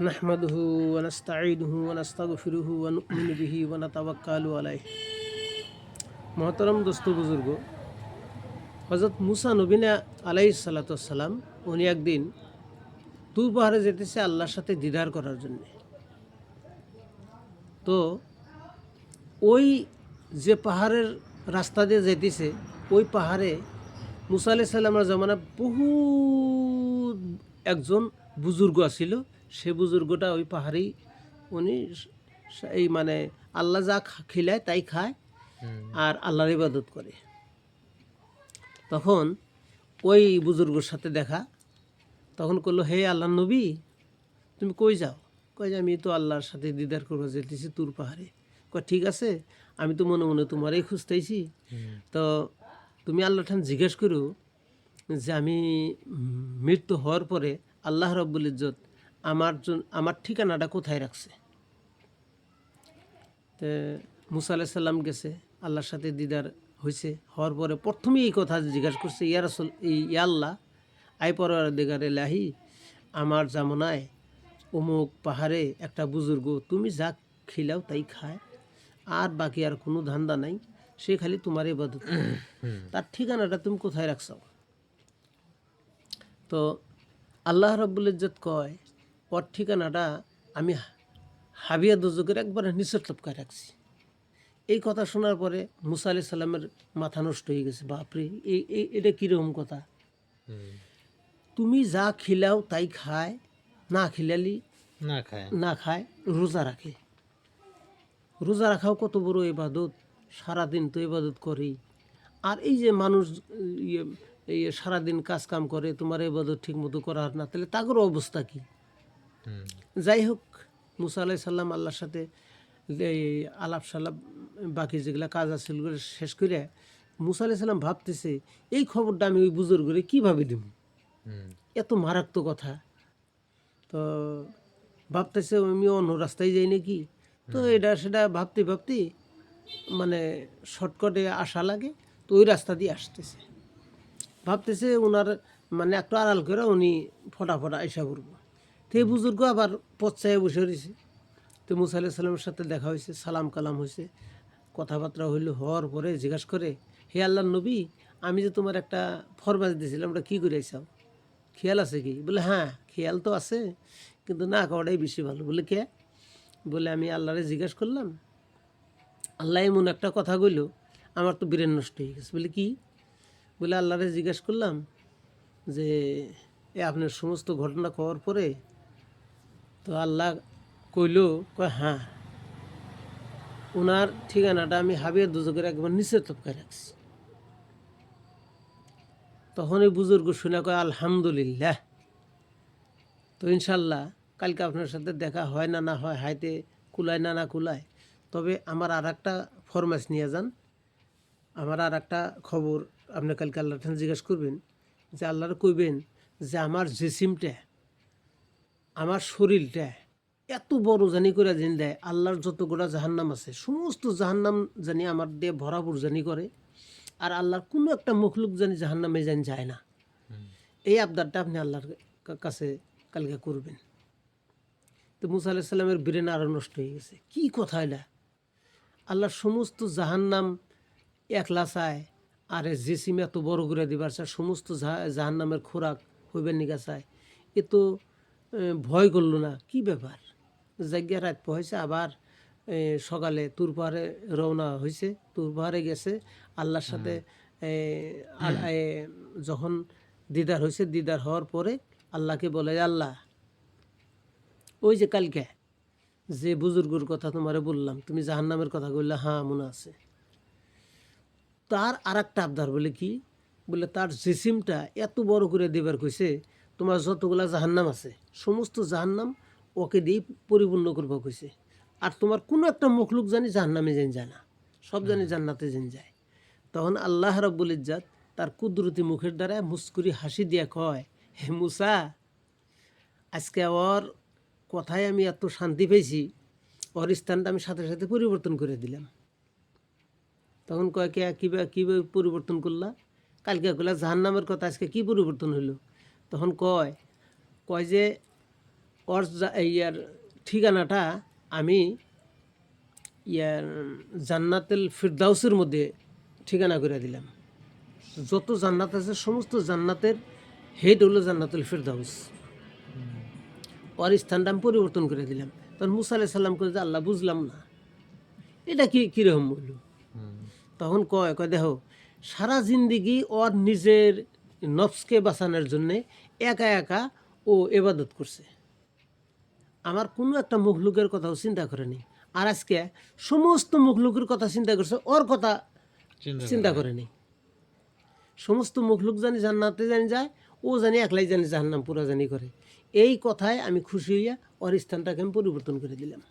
نحمده ونستعينه ونستغفره ونؤمن به ونتوكل عليه মহতরম দোস্ত বুজুর্গ হজরত মুসা নবীনা আলাই সালাতাম উনি একদিন তুর পাহাড়ে যেতেছে আল্লাহর সাথে দিদার করার জন্য তো ওই যে পাহাড়ের রাস্তা দিয়ে যেতেছে ওই পাহাড়ে মুসা আলাই সাল্লামের জমানা বহু একজন বুজুর্গ আছিল সে বুজুর্গটা ওই পাহাড়েই উনি এই মানে আল্লাহ যা খিলায় তাই খায় আর আল্লাহর ইবাদত করে। তখন ওই বুজুর্গর সাথে দেখা তখন করল হে আল্লাহ নবী তুমি কই যাও? কই যে আমি তো আল্লাহর সাথে দিদার করব যেতেছি তুর পাহাড়ে। কয় ঠিক আছে আমি তো মনে মনে তোমারই খুঁজতেছি। তো তুমি আল্লাহ ঠান জিজ্ঞেস করো যে আমি মৃত্যু হওয়ার পরে আল্লাহ রব্বুল ইজ্জত আমার আমার ঠিকানাটা কোথায় রাখছে? তো মুসা আলাহ সাল্লাম গেছে আল্লাহর সাথে দিদার হয়েছে হওয়ার পরে প্রথমেই এই কথা জিজ্ঞাসা করছে ইয়া রসল ইয়া আল্লাহ আই পরার দিগারে লাহি আমার জামনায় অমুক পাহাড়ে একটা বুজুর্গ তুমি যা খিলাও তাই খায় আর বাকি আর কোনো ধান্দা নাই সে খালি তোমার ইবাদত করে। তার ঠিকানাটা তুমি কোথায় রাখছো? তো আল্লাহ রব্বুল ইজ্জত কয় ওর ঠিকানাটা আমি হাবিয়া দুজকের একবারে নিচের টপকায় রাখছি। এই কথা শোনার পরে মুসা আলি সাল্লামের মাথা নষ্ট হয়ে গেছে বাপরে এই এই- এটা কীরকম কথা? তুমি যা খিলাও তাই খায় না খিলালি না খায়। না খায় রোজা রাখে। রোজা রাখাও কত বড় এবাদত সারাদিন তো এবাদত করেই। আর এই যে মানুষ ইয়ে সারাদিন কাজ কাম করে তোমার ইবাদত ঠিক মতো করার না তাহলে তাগর অবস্থা কি। যাই হোক মুসা আলাই সাল্লাম আল্লাহর সাথে এই আলাপ সালাপ বাকি যেগুলা কাজ আছে সেগুলো শেষ করে মুসা আলাই সাল্লাম ভাবতেছে এই খবরটা আমি ওই বুজুর্গরে কীভাবে দিব। এত মারাত্মক কথা। তো ভাবতেছে আমি অন্য রাস্তায় যাই নাকি? তো এটা সেটা ভাবতে ভাবতে মানে শর্টকাটে আসা লাগে তো ওই রাস্তা দিয়ে আসতেছে। ভাবতেছে ওনার মানে একটু আড়াল করে উনি ফটাফটা আইসা করব এই বুজুর্গ আবার পচ্চায় বসে রয়েছে। তো মুসা আলাহ সাল্লামের সাথে দেখা হয়েছে, সালাম কালাম হয়েছে। কথাবার্তা হইল, হওয়ার পরে জিজ্ঞাসা করে, হে আল্লাহ নবী, আমি যে তোমার একটা ফরমাস দিয়েছিলাম, ওটা কী করে আইসাও খেয়াল আছে কি? বলে হ্যাঁ খেয়াল তো আছে, কিন্তু না খাওয়াটাই বেশি ভালো। বলে, কে? বলে, আমি আল্লাহরে জিজ্ঞেস করলাম, আল্লাহ এমন একটা কথা কইল, আমার তো ব্রেন নষ্ট হয়ে গেছে। বলে, কি? বলে, আল্লাহরে জিজ্ঞেস করলাম যে, এ আপনার সমস্ত ঘটনা খাওয়ার পরে তো আল্লাহ কইল, কয় হ্যাঁ ওনার ঠিকানাটা আমি হাবিয়া দুজকের একবার নিচে তপকায় রাখছি। তখন এই বুজুর্গ শুনে কয়, আলহামদুলিল্লাহ। তো ইনশাল্লাহ কালকে আপনার সাথে দেখা হয় না না হয়, হাইতে কুলায় না না কুলায়, তবে আমার আর একটা ফরমাস নিয়ে যান। আমার আর একটা খবর আপনি কালকে আল্লাহ জিজ্ঞেস করবেন যে, আল্লাহর কইবেন যে, আমার জিসিমটা আমার শরীরটা এত বড় জানি করে জিন দেয়। আল্লাহর যত গোড়া জাহান্নাম আছে, সমস্ত জাহান্নাম জানি আমার দিয়ে ভরাপুর জানি করে, আর আল্লাহর কোনো একটা মুখলুক জানি জাহান্নামে জানি যায় না। এই আবদারটা আপনি আল্লাহর কাছে কালকে করবেন। তো মুসা আলাহ সাল্লামের ব্রেন আরও নষ্ট হয়ে গেছে। কি কথা এটা? আল্লাহর সমস্ত জাহান্নাম একলা চায়, আর জেসিম এত বড় করে দিবার চায়, সমস্ত জাহা- জাহান্নামের খোরাক হইবেন নিকা চায়। এ তো ভয় করল না। কি ব্যাপার? জায়গা রাত হয়েছে আবার সকালে তুর পাহাড়ে রওনা হয়েছে তুর পাহাড়ে গেছে আল্লাহর সাথে যখন দিদার হয়েছে দিদার হওয়ার পরে আল্লাহকে বলে আল্লাহ ওই যে কালকে যে বুজুর্গর কথা তোমারে বললাম তুমি জাহান্নামের কথা বললে হ্যাঁ মনে আছে। তার আর একটা আবদার বলে কি? বলে তার জিসিমটা এত বড় করে দেবার কইছে তোমার যতগুলা জাহান্নাম আছে সমস্ত জাহান্নাম ওকে দিয়ে পরিপূর্ণ করবা কইছে। আর তোমার কোনো একটা মুখলুক জানি জাহান্নামে যেন যায় না সব জানি জান্নাতে যেন যায়। তখন আল্লাহ রব্বুল ইজ্জাত তার কুদরতি মুখের দ্বারা মুস্কুরি হাসি দিয়া কয় হে মুসা আজকে ওর কথায় আমি এত শান্তি পেয়েছি ওর স্থানটা আমি সাথে সাথে পরিবর্তন করে দিলাম। তখন কয় কে কীভাবে কীভাবে পরিবর্তন করলা? কালকে কইলা জাহান্নামের কথা আজকে কি পরিবর্তন হইল? তখন কয় কয় যে ওর ইয়ার ঠিকানাটা আমি ইয়ার জান্নাতুল ফিরদাউসের মধ্যে ঠিকানা করে দিলাম। যত জান্নাত আছে সমস্ত জান্নাতের হেড হলো জান্নাতুল ফিরদাউস। ওর স্থানটা আমি পরিবর্তন করে দিলাম। তখন মুসা আলাহ সাল্লাম করে যে আল্লাহ বুঝলাম না। এটা কি কীরকম বলল তখন কয় কয় দেখো সারা জিন্দিগি ওর নিজের নফসকে বাঁচানোর জন্যে একা একা ও এবাদত করছে। আমার কোনো একটা মুখলুকের কথাও চিন্তা করেনি। আর আজকে সমস্ত মুখলুকের কথা চিন্তা করছে ওর কথা চিন্তা চিন্তা করে। করেনি। সমস্ত মুখলুক জানি জান্নাতে জানি যায় ও জানি একলাই জানি জাহান্নাম পুরা জানি করে। এই কথায় আমি খুশি হইয়া ওর স্থানটাকে আমি পরিবর্তন করে দিলাম।